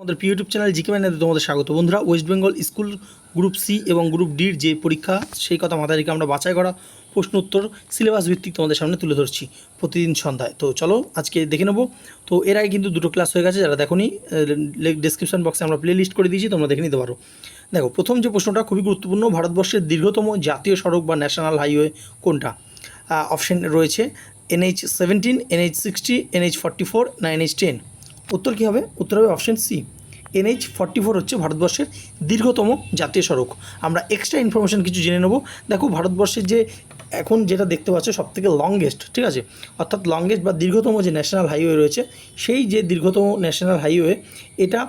আমাদের YouTube channel GK ম্যানেতে তোমাদের স্বাগত। বন্ধুরা West Bengal school group C এবং গ্রুপ ডির যে পরীক্ষা, সেই কথা মাথায় রেখে আমরা বাছাই করা প্রশ্ন উত্তর সিলেবাস ভিত্তিক তোমাদের সামনে তুলে ধরছি প্রতিদিন সন্ধ্যায়। তো চলো, আজকে দেখে নেব। তো এর আগে কিন্তু দুটো ক্লাস হয়ে গেছে, যারা দেখোনি ডিসক্রিপশন বক্সে আমরা প্লে লিস্ট করে দিয়েছি, তোমরা দেখে নিতে পারো। দেখো, প্রথম যে প্রশ্নটা খুবই গুরুত্বপূর্ণ, ভারতবর্ষের দীর্ঘতম জাতীয় সড়ক বা ন্যাশনাল হাইওয়ে কোনটা? অপশন রয়েছে NH seventeen NH sixty NH forty four না এনএইচ টেন উত্তর কী হবে? উত্তর হবে option C NH forty four হচ্ছে ভারতবর্ষের দীর্ঘতম জাতীয় সড়ক। আমরা এক্সট্রা ইনফরমেশন কিছু জেনে নেব। দেখো, ভারতবর্ষের যে এখন যেটা দেখতে পাচ্ছ সব থেকে লংগেস্ট ঠিক আছে? অর্থাৎ লংগেস্ট বা দীর্ঘতম যে ন্যাশনাল হাইওয়ে রয়েছে, সেই যে দীর্ঘতম ন্যাশনাল হাইওয়ে এটা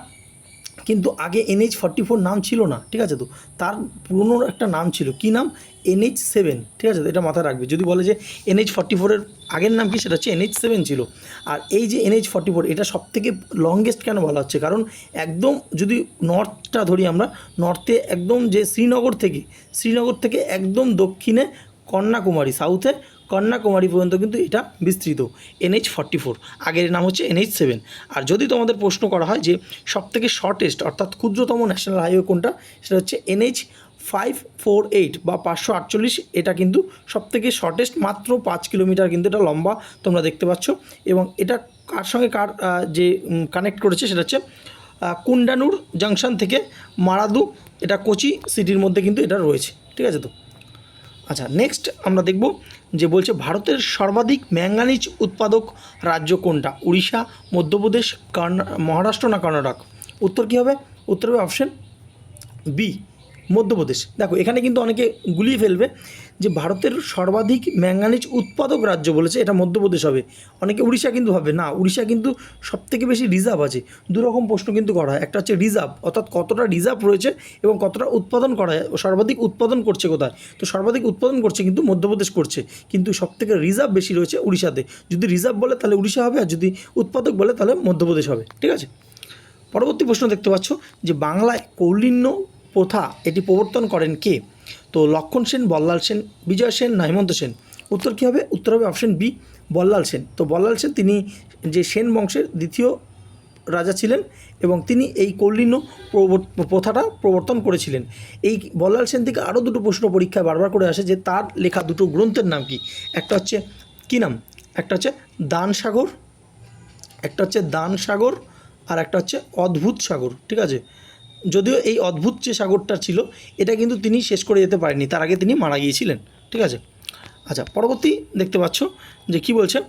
কিন্তু আগে এনএইচ ফর্টি ফোর নাম ছিল না, ঠিক আছে তো? তার পুরনো একটা নাম ছিল। কি নাম? এনএইচ সেভেন ঠিক আছে তো? এটা মাথায় রাখবে। যদি বলে যে এনএইচ ফর্টি ফোরের আগের নাম কি, সেটা হচ্ছে এনএইচ সেভেন ছিল। আর এই যে এনএইচ ফর্টি ফোর এটা সব থেকে লংগেস্ট কেন বলা হচ্ছে? কারণ একদম যদি নর্থটা ধরি আমরা নর্থে একদম যে শ্রীনগর থেকে শ্রীনগর থেকে একদম দক্ষিণে কন্যাকুমারী সাউথে কন্যাকুমারী পর্যন্ত কিন্তু এটা বিস্তৃত এনএইচ ফর্টি ফোর আগের নাম হচ্ছে এনএইচ সেভেন আর যদি তোমাদের প্রশ্ন করা হয় যে সবথেকে শর্টেস্ট অর্থাৎ ক্ষুদ্রতম ন্যাশনাল হাইওয়ে কোনটা, সেটা হচ্ছে এনএইচ ফাইভ ফোর এইট বা পাঁচশো আটচল্লিশ, এটা কিন্তু সবথেকে শর্টেস্ট মাত্র পাঁচ কিলোমিটার কিন্তু এটা লম্বা তোমরা দেখতে পাচ্ছ। এবং এটা কার সঙ্গে কার যে কানেক্ট করেছে, সেটা হচ্ছে কুন্ডানুর জাংশন থেকে মারাদু, এটা কোচি সিটির মধ্যে কিন্তু এটা রয়েছে, ঠিক আছে তো? আচ্ছা নেক্সট আমরা দেখব যে বলছে ভারতের সর্বাধিক ম্যাঙ্গানিজ উৎপাদক রাজ্য কোনটা? উড়িষ্যা, মধ্যপ্রদেশ, কর্ণা, মহারাষ্ট্র না কর্ণাটক? উত্তর কী হবে? উত্তর হবে অপশন বি মধ্যপ্রদেশ। দেখো, এখানে কিন্তু অনেকে গুলিয়ে ফেলবে। যে ভারতের সর্বাধিক ম্যাঙ্গানিজ উৎপাদক রাজ্য বলেছে, এটা মধ্যপ্রদেশ হবে। অনেকে উড়িষ্যা কিন্তু ভাবে না, উড়িষ্যা কিন্তু সবথেকে বেশি রিজার্ভ আছে। দুরকম প্রশ্ন কিন্তু করা হয়। একটা হচ্ছে রিজার্ভ অর্থাৎ কতটা রিজার্ভ রয়েছে এবং কতটা উৎপাদন করা সর্বাধিক উৎপাদন করছে কোথায়? তো সর্বাধিক উৎপাদন করছে কিন্তু মধ্যপ্রদেশ করছে, কিন্তু সবথেকে রিজার্ভ বেশি রয়েছে উড়িষ্যাতে। যদি রিজার্ভ বলে, তাহলে উড়িষ্যা হবে, আর যদি উৎপাদক বলে, তাহলে মধ্যপ্রদেশ হবে। ঠিক আছে? পরবর্তী প্রশ্ন দেখতে পাচ্ছ যে বাংলায় কৌলিন্য প্রথা এটি প্রবর্তন করেন কে? তো লক্ষণ সেন, বল্লাল সেন, বিজয় সেন, না হেমন্ত সেন? উত্তর কী হবে? উত্তর হবে অপশন বি বল্লাল সেন। তো বল্লাল সেন, তিনি যে সেন বংশের দ্বিতীয় রাজা ছিলেন এবং তিনি এই প্রবর- প্রথাটা প্রবর্তন করেছিলেন। এই বল্লাল সেন থেকে আরও দুটো প্রশ্ন পরীক্ষায় বারবার করে আসে যে তার লেখা দুটো গ্রন্থের নাম কি? একটা হচ্ছে, কী নাম? একটা হচ্ছে দান সাগর একটা হচ্ছে দান সাগর আর একটা হচ্ছে অদ্ভুত সাগর, ঠিক আছে? যদিও এই অদ্ভুত যে সাগরটা ছিল, এটা কিন্তু তিনি শেষ করে যেতে পারেননি। তার আগে তিনি মারা গিয়েছিলেন। ঠিক আছে? আচ্ছা পরবর্তী দেখতে পাচ্ছ যে কি বলছে?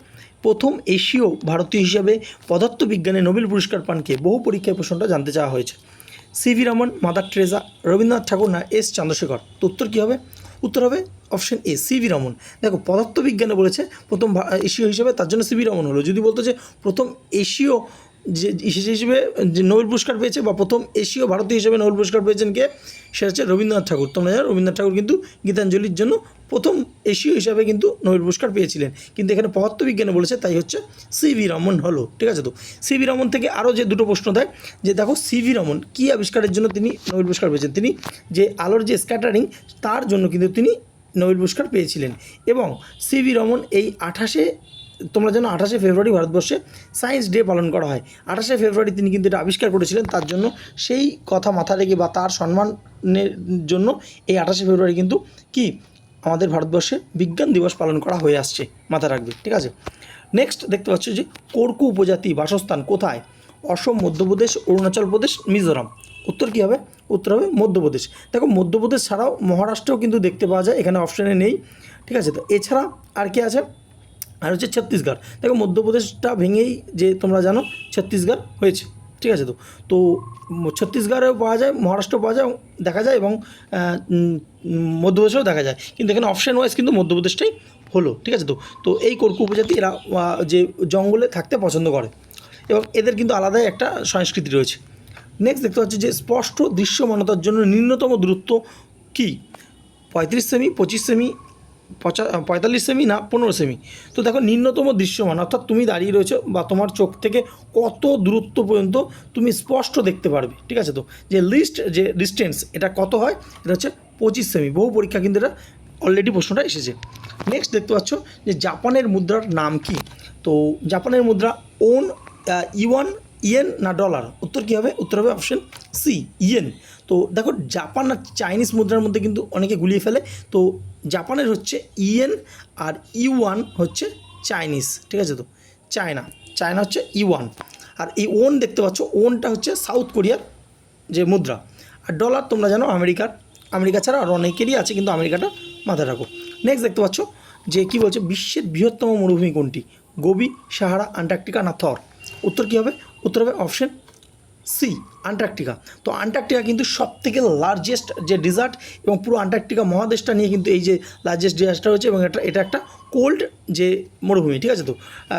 প্রথম এশীয় ভারতীয় হিসাবে পদার্থবিজ্ঞানে নোবেল পুরস্কার পান কে? বহু পরীক্ষায় প্রশ্নটা জানতে চাওয়া হয়েছে। সিভি রমন, মাদার ট্রেজা রবীন্দ্রনাথ ঠাকুর না এস চন্দ্রশেখর? তো উত্তর কী হবে? উত্তর হবে অপশন এ সিভি রমন। দেখো, পদার্থবিজ্ঞানে বলেছে প্রথম এশীয় হিসেবে তার জন্য সিভি রমন হলো। যদি বলতো যে প্রথম এশীয় যে হিসেবে যে নোবেল পুরস্কার পেয়েছে বা প্রথম এশীয় ভারতীয় হিসেবে নোবেল পুরস্কার পেয়েছেন কে? সেটা হচ্ছে রবীন্দ্রনাথ ঠাকুর। তোমরা জানো রবীন্দ্রনাথ ঠাকুর কিন্তু গীতাঞ্জলির জন্য প্রথম এশীয় হিসাবে কিন্তু নোবেল পুরস্কার পেয়েছিলেন। কিন্তু এখানে পদার্থবিজ্ঞানে বলেছে, তাই হচ্ছে সিভি রমন হলো, ঠিক আছে তো? সিভি রমন থেকে আরও যে দুটো প্রশ্ন দেয়, যে দেখো সিভি রমন কী আবিষ্কারের জন্য তিনি নোবেল পুরস্কার পেয়েছেন? তিনি যে আলোর যে স্ক্যাটারিং তার জন্য কিন্তু তিনি নোবেল পুরস্কার পেয়েছিলেন। এবং সিভি রমন এই আঠাশে তোমরা জানো আঠাশে ফেব্রুয়ারি ভারতবর্ষে সায়েন্স ডে পালন করা হয়। আঠাশে ফেব্রুয়ারি তিনি কিন্তু এটা আবিষ্কার করেছিলেন, তার জন্য সেই কথা মাথা রেখে বা তার সম্মানের জন্য এই আঠাশে ফেব্রুয়ারি কিন্তু কি? আমাদের ভারতবর্ষে বিজ্ঞান দিবস পালন করা হয়ে আসছে মাথা রাখবে, ঠিক আছে? নেক্সট দেখতে পাচ্ছ যে কোরকু উপজাতি বাসস্থান কোথায়? অসম, মধ্যপ্রদেশ, অরুণাচল প্রদেশ, মিজোরাম। উত্তর কী হবে? উত্তর হবে মধ্যপ্রদেশ। দেখো, মধ্যপ্রদেশ ছাড়াও মহারাষ্ট্রও কিন্তু দেখতে পাওয়া যায়, এখানে অপশানে নেই, ঠিক আছে? তো এছাড়া আর কি আছে? আর হচ্ছে ছত্তিশগড়। দেখো মধ্যপ্রদেশটা ভেঙেই যে তোমরা জানো, ছত্তিশগড় হয়েছে, ঠিক আছে তো? তো ছত্তিশগড়েও পাওয়া যায় মহারাষ্ট্র পাওয়া যায়, দেখা যায় এবং মধ্যপ্রদেশেও দেখা যায়। কিন্তু এখানে অপশান ওয়াইজ কিন্তু মধ্যপ্রদেশটাই হলো, ঠিক আছে তো? তো এই কর্কু উপজাতি এরা যে জঙ্গলে থাকতে পছন্দ করে। এবং এদের কিন্তু আলাদাই একটা সংস্কৃতি রয়েছে। নেক্সট দেখতে পাচ্ছি যে স্পষ্ট দৃশ্যমানতার জন্য ন্যূনতম দূরত্ব কী? পঁয়ত্রিশ সেমি, পঁচিশ সেমি পঁচা পঁয়তাল্লিশ সেমি না, পনেরো সেমি তো দেখো, নিম্নতম দৃশ্যমান, অর্থাৎ তুমি দাঁড়িয়ে রয়েছো বা তোমার চোখ থেকে কত দূরত্ব পর্যন্ত তুমি স্পষ্ট দেখতে পারবে, ঠিক আছে তো? যে লিস্ট যে ডিস্টেন্স এটা কত হয়? এটা হচ্ছে পঁচিশ সেমি বহু পরীক্ষা কিন্তু এটা অলরেডি প্রশ্নটা এসেছে। নেক্সট দেখতে পাচ্ছ যে জাপানের মুদ্রার নাম কি? তো জাপানের মুদ্রা ওন ইউয়ান, ইয়েন না ডলার? উত্তর কী হবে? উত্তর হবে অপশন সি ইয়েন। তো দেখো জাপান আর চাইনিজ মুদ্রার মধ্যে কিন্তু অনেকে গুলিয়ে ফেলে। তো জাপানের হচ্ছে ইয়েন আর ইউয়ান হচ্ছে চাইনিজ, ঠিক আছে তো? চায়না চায়না হচ্ছে ইউয়ান। আর এই ওন দেখতে পাচ্ছ, ওনটা হচ্ছে সাউথ কোরিয়ার যে মুদ্রা। আর ডলার তোমরা জানো আমেরিকার, আমেরিকা ছাড়া আর অনেকেরই আছে, কিন্তু আমেরিকাটা মাথায় রাখো। নেক্সট দেখতে পাচ্ছ যে কি বলছে, বিশ্বের বৃহত্তম মরুভূমি কোনটি? গোবি, সাহারা, আন্টার্কটিকা না থর? উত্তর কী হবে? উত্তর হবে অপশন সি, আন্টার্কটিকা। তো আন্টার্কটিকা কিন্তু সব থেকে লার্জেস্ট যে ডিজার্ট এবং পুরো আন্টার্কটিকা মহাদেশটা নিয়ে কিন্তু এই যে লার্জেস্ট ডিজার্টটা হচ্ছে এবং এটা এটা একটা কোল্ড যে মরুভূমি, ঠিক আছে তো?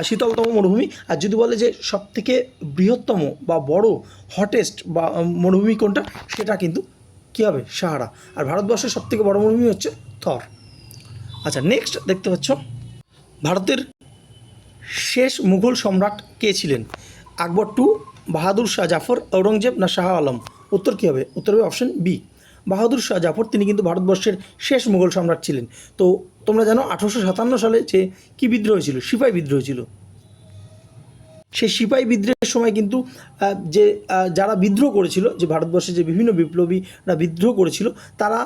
শীতলতম মরুভূমি। আর যদি বলে যে সব থেকে বৃহত্তম বা বড় হটেস্ট বা মরুভূমি কোনটা, সেটা কিন্তু কী হবে? সাহারা। আর ভারতবর্ষের সব থেকে বড় মরুভূমি হচ্ছে থর। আচ্ছা নেক্সট দেখতে পাচ্ছ, ভারতের শেষ মুঘল সম্রাট কে ছিলেন? আকবর টু বাহাদুর শাহ জাফর, ঔরঙ্গজেব না শাহ আলম? উত্তর কী হবে? উত্তর হবে অপশন বি বাহাদুর শাহ জাফর, তিনি কিন্তু ভারতবর্ষের শেষ মুঘল সম্রাট ছিলেন। তো তোমরা জানো, আঠারোশো সাতান্ন সালে যে কী বিদ্রোহ ছিল সিপাই বিদ্রোহ ছিল সেই সিপাহী বিদ্রোহের সময় কিন্তু যে যারা বিদ্রোহ করেছিল, যে ভারতবর্ষে যে বিভিন্ন বিপ্লবীরা বিদ্রোহ করেছিল, তারা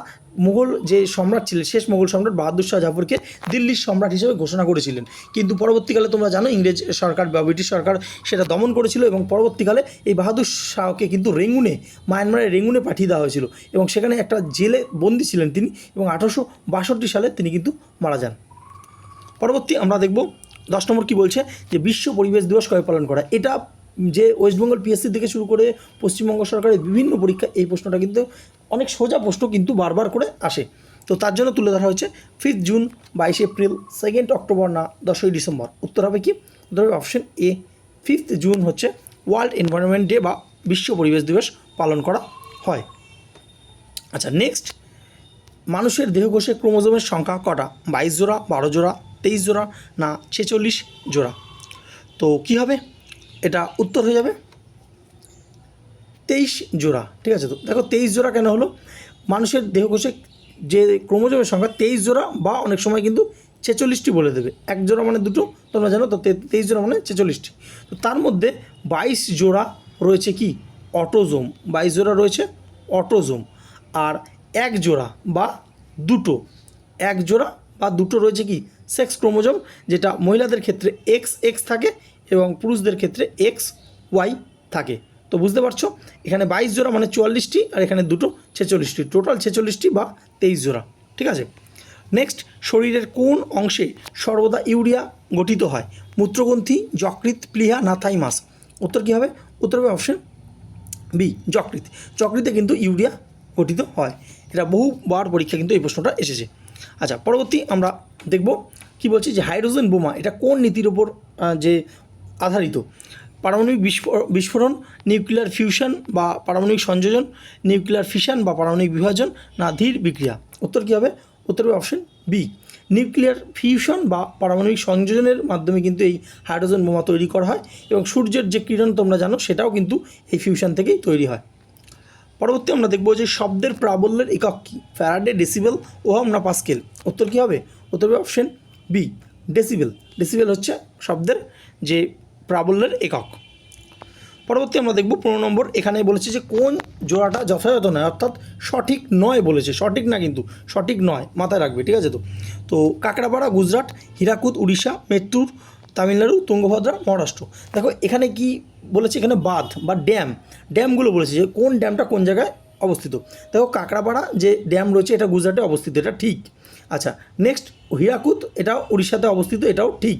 মুঘল যে সম্রাট ছিলেন, শেষ মুঘল সম্রাট বাহাদুর শাহ জাফরকে দিল্লির সম্রাট হিসেবে ঘোষণা করেছিলেন। কিন্তু পরবর্তীকালে তোমরা জানো, ইংরেজ সরকার বা ব্রিটিশ সরকার সেটা দমন করেছিল এবং পরবর্তীকালে এই বাহাদুর শাহকে কিন্তু রেঙ্গুনে, মায়ানমারের রেঙ্গুনে পাঠিয়ে দেওয়া হয়েছিল এবং সেখানে একটা জেলে বন্দি ছিলেন তিনি এবং আঠারোশো বাষট্টি সালে তিনি কিন্তু মারা যান। পরবর্তী আমরা দেখব দশ নম্বর কী বলছে? যে বিশ্ব পরিবেশ দিবস কবে পালন করা? এটা যে ওয়েস্টবেঙ্গল পিএসসি থেকে শুরু করে পশ্চিমবঙ্গ সরকারের বিভিন্ন পরীক্ষা, এই প্রশ্নটা কিন্তু অনেক সোজা প্রশ্ন কিন্তু বারবার করে আসে। তো তার জন্য তুলে ধরা হয়েছে ফিফথ জুন বাইশে এপ্রিল সেকেন্ড অক্টোবর না, দশই ডিসেম্বর উত্তর হবে কি? উত্তর হবে অপশন এ ফিফথ জুন হচ্ছে ওয়ার্ল্ড এনভায়রনমেন্ট ডে বা বিশ্ব পরিবেশ দিবস পালন করা হয়। আচ্ছা নেক্সট মানুষের দেহকোষে ক্রোমোজোমের সংখ্যা কটা? বাইশ জোড়া, বারো জোড়া তেইশ জোড়া না ছেচল্লিশ জোড়া। তো কি হবে? এটা উত্তর হয়ে যাবে। তেইশ জোড়া, ঠিক আছে তো? দেখো তেইশ জোড়া কেন হলো? মানুষের দেহকোষে যে ক্রোমোজোমের সংখ্যা তেইশ জোড়া বা অনেক সময় কিন্তু ছেচল্লিশটি বলে দেবে। এক জোড়া মানে দুটো, তোমরা জানো তো তেইশ জোড়া মানে ছেচল্লিশটি। তো তার মধ্যে বাইশ জোড়া রয়েছে কি? অটোজোম। বাইশ জোড়া রয়েছে অটোজোম। আর এক জোড়া বা দুটো। এক জোড়া বা দুটো রয়েছে কি? সেক্স ক্রোমোজোম, যেটা মহিলাদের ক্ষেত্রে এক্স এক্স থাকে এবং পুরুষদের ক্ষেত্রে এক্স ওয়াই থাকে। তো বুঝতে পারছ? এখানে বাইশ জোড়া মানে চুয়াল্লিশটি, আর এখানে দুটো ছেচল্লিশটি। টোটাল ছেচল্লিশটি বা তেইশ জোড়া। ঠিক আছে? নেক্সট শরীরের কোন অংশে সর্বদা ইউরিয়া গঠিত হয়? মূত্রগ্রন্থি, যকৃৎ, প্লিহা, না থাইমাস। উত্তর কী হবে? উত্তর হবে অপশন বি যকৃত যকৃতে কিন্তু ইউরিয়া গঠিত হয়। এটা বহুবার পরীক্ষা কিন্তু এই প্রশ্নটা এসেছে। আচ্ছা পরবর্তী আমরা দেখব কি বলছি যে হাইড্রোজেন বোমা, এটা কোন নীতির ওপর যে আধারিত? পারমাণবিক বিস্ফো- বিস্ফোরণ, নিউক্লিয়ার ফিউশন বা পারমাণবিক সংযোজন, নিউক্লিয়ার ফিশন বা পারমাণবিক বিভাজন, না ধীর বিক্রিয়া? উত্তর কী হবে? উত্তর হবে অপশন বি নিউক্লিয়ার ফিউশন বা পারমাণবিক সংযোজনের মাধ্যমে কিন্তু এই হাইড্রোজেন বোমা তৈরি করা হয় এবং সূর্যের যে কিরণ তোমরা জানো, সেটাও কিন্তু এই ফিউশন থেকেই তৈরি হয়। পরবর্তী আমরা দেখব যে শব্দের প্রাবল্যের একক কী? ফ্যারাডে ডেসিবেল ওহম না পাস্কেল। উত্তর কী হবে? উত্তর হবে অপশন বি ডেসিবেল। ডেসিবেল হচ্ছে শব্দের যে প্রাবল্যের একক। পরবর্তী আমরা দেখব পনেরো নম্বর, এখানে বলেছে যে কোন জোড়াটা যথাযথ নয়, অর্থাৎ সঠিক নয় বলেছে। সঠিক না কিন্তু, সঠিক নয়, মাথায় রাখবে, ঠিক আছে তো? তো কাকড়াপাড়া, গুজরাট, হীরাকুদ, উড়িষ্যা, মেট্টুর, তামিলনাড়ু, তুঙ্গভদ্রা, মহারাষ্ট্র। দেখো এখানে কি বলেছে এখানে বাঁধ বা ড্যাম। ড্যামগুলো বলেছে যে কোন ড্যামটা কোন জায়গায় অবস্থিত। দেখো কাঁকড়াপাড়া যে ড্যাম রয়েছে এটা গুজরাটে অবস্থিত, এটা ঠিক। আচ্ছা নেক্সট হীরাকুদ এটা উড়িষ্যাতে অবস্থিত, এটাও ঠিক।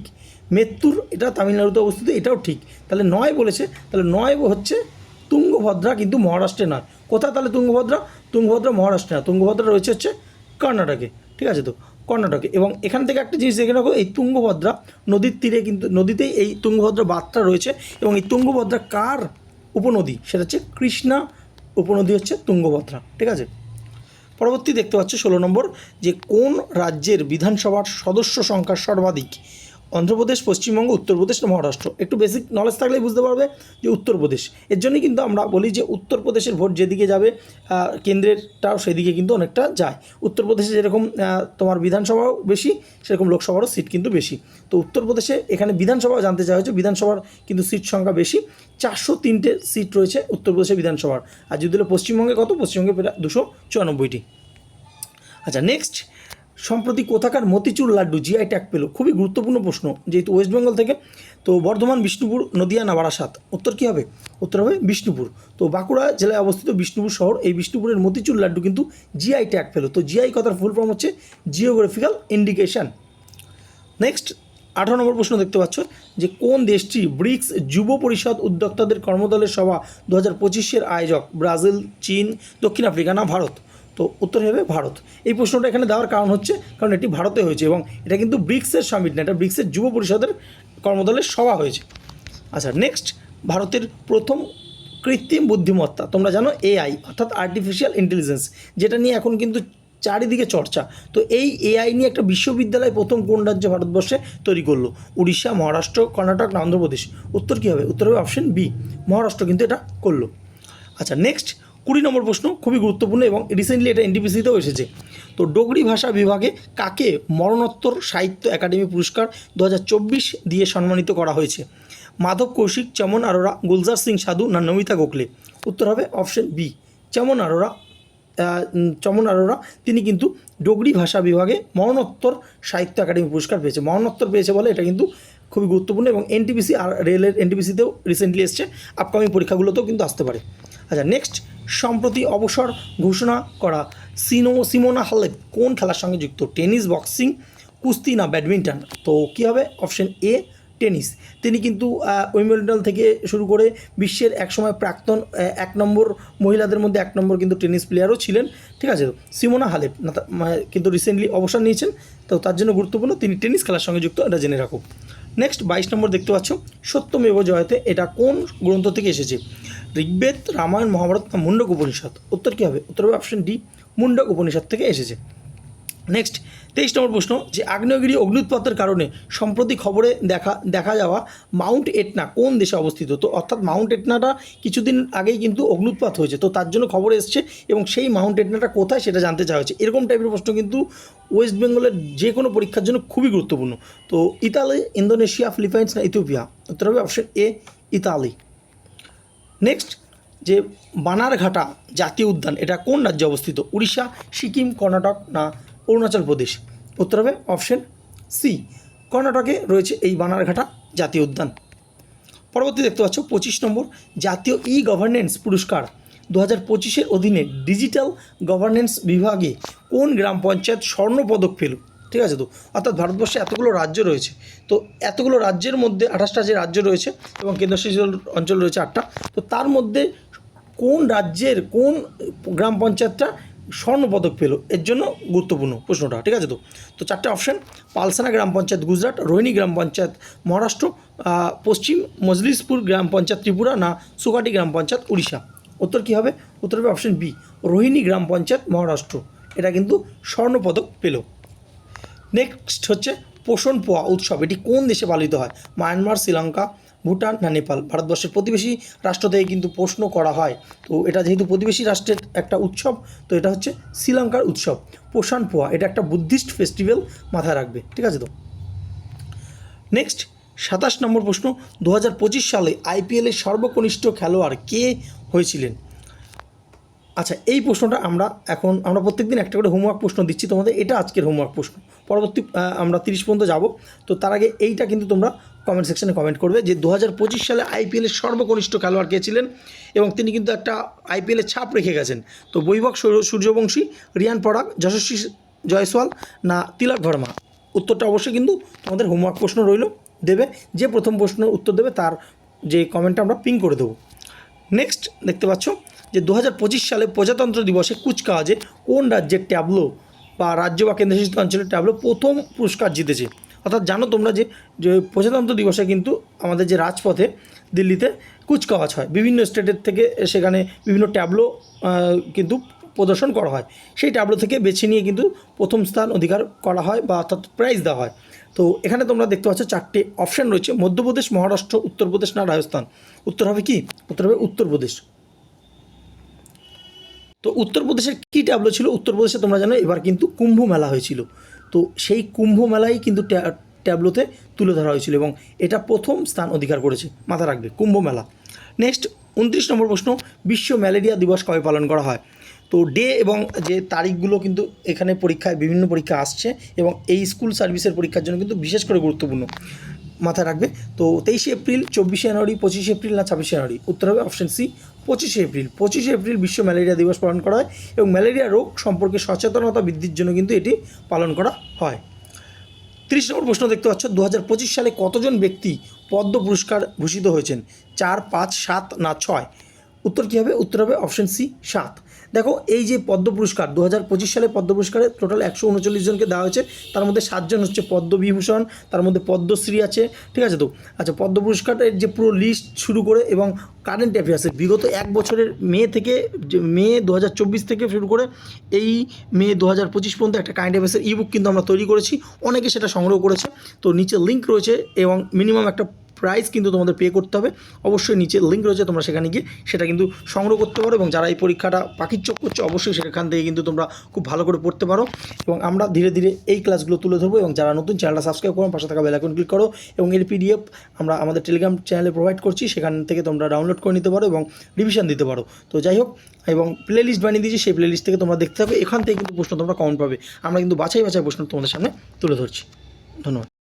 মেত্তুর, এটা তামিলনাড়ুতে অবস্থিত, এটাও ঠিক। তাহলে নয় বলেছে, তাহলে নয় হচ্ছে তুঙ্গভদ্রা কিন্তু মহারাষ্ট্রে নয়। কোথায় তাহলে তুঙ্গভদ্রা? তুঙ্গভদ্রা মহারাষ্ট্রে না, তুঙ্গভদ্রা রয়েছে হচ্ছে কর্ণাটকে। ঠিক আছে তো? কর্ণাটকে। এবং এখান থেকে একটা জিনিস দেখে রাখো, এই তুঙ্গভদ্রা নদীর তীরে কিন্তু, নদীতেই এই তুঙ্গভদ্রা বাঁধটা রয়েছে। এবং এই তুঙ্গভদ্রা কার উপনদী? সেটা হচ্ছে কৃষ্ণা, উপনদী হচ্ছে তুঙ্গভদ্রা। ঠিক আছে? পরবর্তী দেখতে পাচ্ছ ষোলো নম্বর, যে কোন রাজ্যের বিধানসভার সদস্য সংখ্যা সর্বাধিক? অন্ধ্রপ্রদেশ, পশ্চিমবঙ্গ, উত্তরপ্রদেশ না মহারাষ্ট্র। একটু বেসিক নলেজ থাকলেই বুঝতে পারবে যে উত্তরপ্রদেশ। এর জন্যই কিন্তু আমরা বলি যে উত্তরপ্রদেশের ভোট যেদিকে যাবে কেন্দ্রেরটাও সেদিকে কিন্তু অনেকটা যায়। উত্তরপ্রদেশে যেরকম তোমার বিধানসভাও বেশি, সেরকম লোকসভারও সিট কিন্তু বেশি। তো উত্তরপ্রদেশে এখানে বিধানসভাও জানতে চাওয়া হয়েছে বিধানসভার কিন্তু সিট সংখ্যা বেশি। চারশো তিনটে সিট রয়েছে উত্তরপ্রদেশের বিধানসভার। আর যদি পশ্চিমবঙ্গে কত? পশ্চিমবঙ্গে প্রায় দুশো চুরানব্বইটি। আচ্ছা নেক্সট সম্প্রতি কোথাকার মতিচুর লাড্ডু জিআই ট্যাগ পেল? খুবই গুরুত্বপূর্ণ প্রশ্ন, যেহেতু ওয়েস্ট বেঙ্গল থেকে। তো বর্ধমান, বিষ্ণুপুর, নদিয়া, না বারাসাত? উত্তর কী হবে? উত্তর হবে বিষ্ণুপুর। তো বাঁকুড়া জেলায় অবস্থিত বিষ্ণুপুর শহর, এই বিষ্ণুপুরের মতিচুর লাড্ডু কিন্তু জিআই ট্যাগ পেল। তো জিআই কথার ফুল ফর্ম হচ্ছে জিওগ্রাফিক্যাল ইন্ডিকেশন নেক্সট আঠারো নম্বর প্রশ্ন দেখতে পাচ্ছ, যে কোন দেশটি ব্রিক্স যুব পরিষদ উদ্যোক্তাদের কর্মদলের সভা দু হাজার পঁচিশের আয়োজক? ব্রাজিল, চীন, দক্ষিণ আফ্রিকা, না ভারত? তো উত্তর হবে ভারত। এই প্রশ্নটা এখানে দেওয়ার কারণ হচ্ছে, কারণ এটি ভারতে হয়েছে এবং এটা কিন্তু ব্রিক্সের সামিট না, এটা ব্রিক্সের যুব পরিষদের কর্মদলের সভা হয়েছে। আচ্ছা নেক্সট ভারতের প্রথম কৃত্রিম বুদ্ধিমত্তা, তোমরা জানো এআই অর্থাৎ আর্টিফিশিয়াল ইন্টেলিজেন্স যেটা নিয়ে এখন কিন্তু চারিদিকে চর্চা। তো এই এআই নিয়ে একটা বিশ্ববিদ্যালয় প্রথম কোন রাজ্য ভারতবর্ষে তৈরি করল? উড়িষ্যা, মহারাষ্ট্র, কর্ণাটক অন্ধ্রপ্রদেশ? উত্তর কী হবে? উত্তর হবে অপশন বি মহারাষ্ট্র কিন্তু এটা করল। আচ্ছা নেক্সট কুড়ি নম্বর প্রশ্ন খুবই গুরুত্বপূর্ণ এবং রিসেন্টলি এটা এনটিপিসিতেও এসেছে। তো ডোগরি ভাষা বিভাগে কাকে মরণোত্তর সাহিত্য একাডেমি পুরস্কার দু হাজার চব্বিশ দিয়ে সম্মানিত করা হয়েছে? মাধব কৌশিক, চমন আরোরা, গুলজার সিং সাধু না নমিতা গোখলে? উত্তর হবে অপশন বি চমন আরোরা চমন আরোরা, তিনি কিন্তু ডোগরি ভাষা বিভাগে মরণোত্তর সাহিত্য একাডেমি পুরস্কার পেয়েছে। মরণোত্তর পেয়েছে বলে এটা কিন্তু খুবই গুরুত্বপূর্ণ এবং এনটিপিসি আর রেলের এনটিপিসিতেও রিসেন্টলি এসছে। আপকামিং পরীক্ষাগুলোতেও কিন্তু আসতে পারে। আচ্ছা নেক্সট সম্প্রতি অবসর ঘোষণা করা সিনো, সিমোনা হালেপ কোন খেলার সঙ্গে যুক্ত? টেনিস, বক্সিং, কুস্তি না ব্যাডমিন্টন? তো কী হবে? Option A tennis. তিনি কিন্তু উইমেলডন থেকে শুরু করে বিশ্বের একসময় প্রাক্তন এক নম্বর মহিলাদের মধ্যে এক নম্বর কিন্তু টেনিস প্লেয়ারও ছিলেন। ঠিক আছে সিমোনা হালেপ না কিন্তু রিসেন্টলি অবসর নিয়েছেন, তো তার জন্য গুরুত্বপূর্ণ তিনি টেনিস খেলার সঙ্গে যুক্ত, এটা জেনে রাখো। নেক্সট বাইশ নম্বর দেখতে পাচ্ছ সত্যমেব জয়তে এটা কোন গ্রন্থ থেকে এসেছে? ঋগ্বেদ, রামায়ণ, মহাভারত মুন্ডক উপনিষদ? উত্তর কী হবে? উত্তর হবে অপশন ডি মুন্ডক উপনিষদ থেকে এসেছে। নেক্সট তেইশ নম্বর প্রশ্ন, যে আগ্নেয়গিরি অগ্নুৎপাতের কারণে সম্প্রতি খবরে দেখা দেখা যাওয়া মাউন্ট এটনা কোন দেশে অবস্থিত? তো অর্থাৎ মাউন্ট এটনাটা কিছুদিন আগেই কিন্তু অগ্নুৎপাত হয়েছে। তো তার জন্য খবর এসছে এবং সেই মাউন্ট এটনাটা কোথায় সেটা জানতে চাওয়া হয়েছে। এরকম টাইপের প্রশ্ন কিন্তু ওয়েস্ট বেঙ্গলের যে কোনো পরীক্ষার জন্য খুবই গুরুত্বপূর্ণ। তো ইতালি, ইন্দোনেশিয়া, ফিলিপাইন্স না ইথিওপিয়া? উত্তর হবে অপশন এ ইতালি। নেক্সট যে বানারঘাটা জাতীয় উদ্যান, এটা কোন রাজ্যে অবস্থিত? উড়িষ্যা, সিকিম, কর্ণাটক না অরুণাচল প্রদেশ। উত্তর হবে অপশন সি, কর্ণাটকে রয়েছে এই বানারঘাটা জাতীয় উদ্যান। পরবর্তী দেখতে পাচ্ছ পঁচিশ নম্বর জাতীয় ই গভর্নেন্স পুরস্কার। দু হাজার পঁচিশের অধীনে ডিজিটাল গভর্নেন্স বিভাগে কোন গ্রাম পঞ্চায়েত স্বর্ণপদক পেল? ঠিক আছে তো? অর্থাৎ ভারতবর্ষে এতগুলো রাজ্য রয়েছে। তো এতগুলো রাজ্যের মধ্যে আঠাশটা যে রাজ্য রয়েছে এবং কেন্দ্রশাসিত অঞ্চল রয়েছে আটটা, তো তার মধ্যে কোন রাজ্যের কোন গ্রাম পঞ্চায়েতটা স্বর্ণপদক পেল। এর জন্য গুরুত্বপূর্ণ প্রশ্নটা, ঠিক আছে তো? তো চারটে অপশান, পালসানা গ্রাম পঞ্চায়েত গুজরাট, রোহিণী গ্রাম পঞ্চায়েত মহারাষ্ট্র পশ্চিম মজলিসপুর গ্রাম পঞ্চায়েত ত্রিপুরা না সুকাটি গ্রাম পঞ্চায়েত উড়িষ্যা। উত্তর কী হবে? উত্তর হবে অপশন বি, রোহিণী গ্রাম পঞ্চায়েত মহারাষ্ট্র। এটা কিন্তু স্বর্ণপদক পেল। নেক্সট হচ্ছে পোষণ পোয়া উৎসব। এটি কোন দেশে পালিত হয়? মায়ানমার, শ্রীলঙ্কা ভুটান না নেপাল, ভারতবর্ষের প্রতিবেশী রাষ্ট্র থেকে কিন্তু প্রশ্ন করা হয়। তো এটা যেহেতু প্রতিবেশী রাষ্ট্রের একটা উৎসব, তো এটা হচ্ছে শ্রীলঙ্কার উৎসব পোষণ পোয়া। এটা একটা বুদ্ধিস্ট ফেস্টিভ্যাল মাথায় রাখবে, ঠিক আছে তো? নেক্সট, সাতাশ নম্বর প্রশ্ন। দু হাজার পঁচিশ সালে আইপিএলের সর্বকনিষ্ঠ খেলোয়াড় কে হয়েছিলেন? আচ্ছা এই প্রশ্নটা আমরা এখন, আমরা প্রত্যেকদিন একটা করে হোমওয়ার্ক প্রশ্ন দিচ্ছি। তোমাদের এটা আজকের হোমওয়ার্ক প্রশ্ন। পরবর্তী আমরা তিরিশ পর্যন্ত যাব। তো তার আগে এইটা কিন্তু তোমরা কমেন্ট সেকশনে কমেন্ট করবে যে দু হাজার পঁচিশ সালে আইপিএলের সর্বকনিষ্ঠ খেলোয়াড় কে ছিলেন? এবং তিনি কিন্তু একটা আইপিএলের ছাপ রেখে গেছেন। তো বৈভব সূর্য- সূর্যবংশী, রিয়ান পরাগ, যশস্বী জয়সওয়াল না তিলক ভার্মা? উত্তরটা অবশ্যই কিন্তু তোমাদের হোমওয়ার্ক প্রশ্ন রইল, দেবে। যে প্রথম প্রশ্নের উত্তর দেবে, তার যে কমেন্টটা আমরা পিং করে দেবো। নেক্সট দেখতে পাচ্ছ যে দু হাজার পঁচিশ সালে প্রজাতন্ত্র দিবসে কুচকাওয়াজে কোন রাজ্যের ট্যাবলো বা রাজ্য বা কেন্দ্রশাসিত অঞ্চলের ট্যাবলো প্রথম পুরস্কার জিতেছে। অর্থাৎ জানো তোমরা যে যে প্রজাতন্ত্র দিবসে কিন্তু আমাদের যে রাজপথে দিল্লিতে কুচকাওয়াজ হয়। বিভিন্ন স্টেটের থেকে সেখানে বিভিন্ন ট্যাবলো কিন্তু প্রদর্শন করা হয়। সেই ট্যাবলো থেকে বেছে নিয়ে কিন্তু প্রথম স্থান অধিকার করা হয় বা অর্থাৎ প্রাইজ দেওয়া হয়। তো এখানে তোমরা দেখতে পাচ্ছ চারটে অপশান রয়েছে। মধ্যপ্রদেশ, মহারাষ্ট্র, উত্তরপ্রদেশ, না রাজস্থান। উত্তর হবে কি? উত্তর হবে উত্তরপ্রদেশ। তো উত্তরপ্রদেশের কী ট্যাবলো ছিল? উত্তরপ্রদেশে তোমরা জানো, এবার কিন্তু কুম্ভ মেলা হয়েছিল। তো সেই কুম্ভ মেলাই কিন্তু ট্যা- ট্যাবলোতে তুলে ধরা হয়েছিল এবং এটা প্রথম স্থান অধিকার করেছে। মাথা রাখবে, কুম্ভ মেলা। নেক্সট উনত্রিশ নম্বর প্রশ্ন, বিশ্ব ম্যালেরিয়া দিবস কবে পালন করা হয়? তো ডে এবং যে তারিখগুলো কিন্তু এখানে পরীক্ষায় বিভিন্ন পরীক্ষা আসছে এবং এই স্কুল সার্ভিসের পরীক্ষার জন্য কিন্তু বিশেষ করে গুরুত্বপূর্ণ। মাথায় রাখবে। তো তেইশে এপ্রিল, চব্বিশে জানুয়ারি, পঁচিশে এপ্রিল না ছাব্বিশে জানুয়ারি? উত্তর হবে অপশন সি পঁচিশে এপ্রিল। পঁচিশে এপ্রিল বিশ্ব ম্যালেরিয়া দিবস পালন করা হয় এবং ম্যালেরিয়া রোগ সম্পর্কে সচেতনতা বৃদ্ধির জন্য কিন্তু এটি পালন করা হয়। তিরিশ নম্বর প্রশ্ন দেখতে পাচ্ছ দু হাজার পঁচিশ সালে কতজন ব্যক্তি পদ্ম পুরস্কার ভূষিত হয়েছেন? চার, পাঁচ, সাত না ছয়? উত্তর কী হবে? উত্তর হবে অপশন সি সাত। দেখো, এই যে পদ্ম পুরস্কার দু সালে পদ্ম পুরস্কারে টোটাল একশো উনচল্লিশ জনকে দেওয়া হয়েছে। তার মধ্যে সাতজন হচ্ছে পদ্মবিভূষণ তার মধ্যে পদ্মশ্রী আছে, ঠিক আছে তো? আচ্ছা পদ্ম পুরস্কারের যে পুরো লিস্ট শুরু করে এবং কারেন্ট অ্যাফেয়ার্সের বিগত এক বছরের মে থেকে মে দু হাজার চব্বিশ থেকে শুরু করে এই মে দু পঁচিশ পর্যন্ত একটা কারেন্ট অ্যাফেয়ার্সের ইবুক কিন্তু আমরা তৈরি করেছি। অনেকে সেটা সংগ্রহ করেছে। তো নিচে লিঙ্ক রয়েছে এবং মিনিমাম একটা প্রাইস কিন্তু তোমাদের পে করতে হবে। অবশ্যই নিচে লিঙ্ক রয়েছে, তোমরা সেখানে গিয়ে সেটা কিন্তু সংগ্রহ করতে পারো এবং যারা এই পরীক্ষাটা পাখির চোখ করছে, অবশ্যই সেখান থেকে কিন্তু তোমরা খুব ভালো করে পড়তে পারো। এবং আমরা ধীরে ধীরে এই ক্লাসগুলো তুলে ধরবো এবং যারা নতুন চ্যানেলটা সাবস্ক্রাইব করো, পাশে থাকা বেল আইকন ক্লিক করো এবং এর পিডিএফ আমরা আমাদের টেলিগ্রাম চ্যানেলে প্রোভাইড করছি, সেখান থেকে তোমরা ডাউনলোড করে নিতে পারো এবং রিভিশন দিতে পারো। তো যাই হোক, এবং প্লে লিস্ট বানিয়ে দিয়েছি, সেই প্লে লিস্ট থেকে তোমরা দেখতে হবে এখান থেকে কিন্তু প্রশ্ন তোমরা কমন পাবে। আমরা কিন্তু বাছাই বাছাই প্রশ্ন তোমাদের সামনে তুলে ধরছি। ধন্যবাদ।